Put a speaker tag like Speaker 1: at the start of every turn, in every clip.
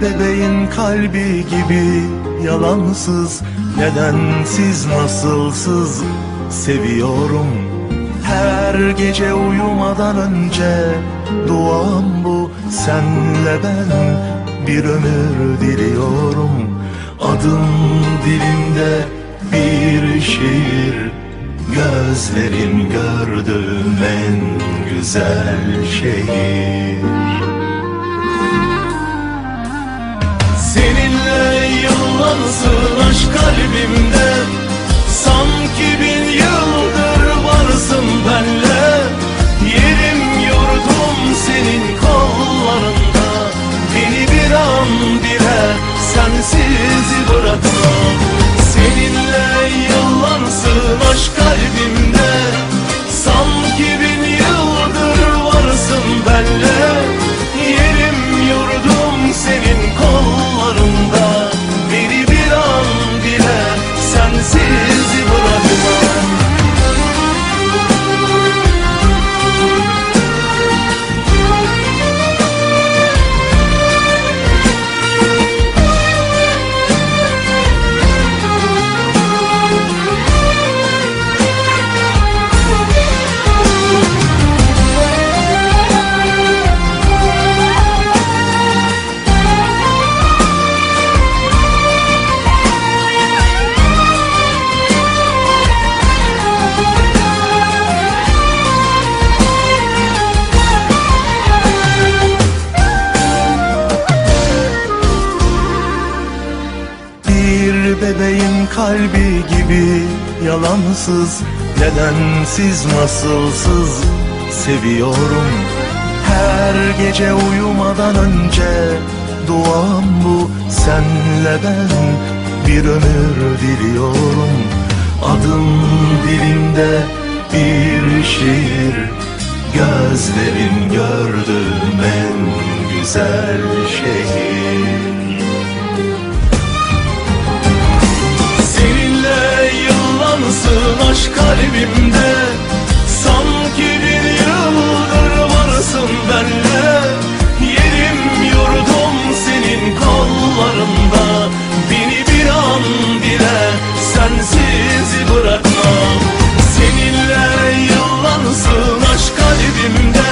Speaker 1: bebeğin kalbi gibi yalansız Nedensiz nasılsız seviyorum. Her gece uyumadan önce duam bu Senle ben bir ömür diliyorum. Adım dilimde bir şiir Gözlerin gördüğüm en güzel şehir yıllansın aşk kalbimde. Sanki bin yıldır kalbi gibi yalansız Nedensiz nasılsız seviyorum. Her gece uyumadan önce duam bu Senle ben bir ömür diliyorum. Adım dilimde bir şiir Gözlerin gördüğüm en güzel şehir kalbimde. Sanki bir yıldır varsın benle. Yerim yurdum senin kollarında. Beni bir an bile sensiz bırakma. Seninle yıllansın aşk kalbimde.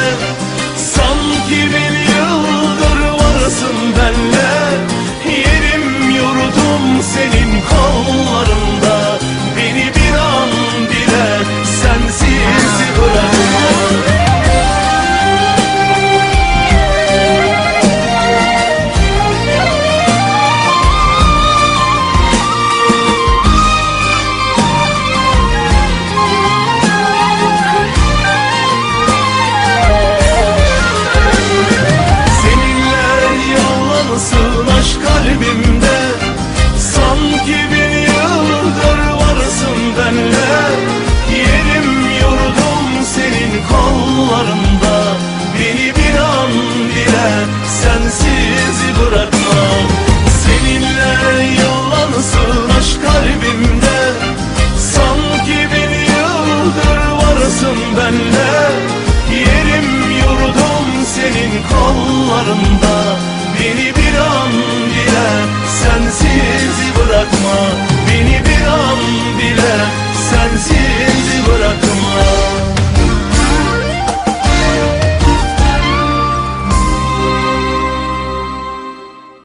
Speaker 1: Sanki bir yıldır varsın benle. Yerim yurdum senin kollarında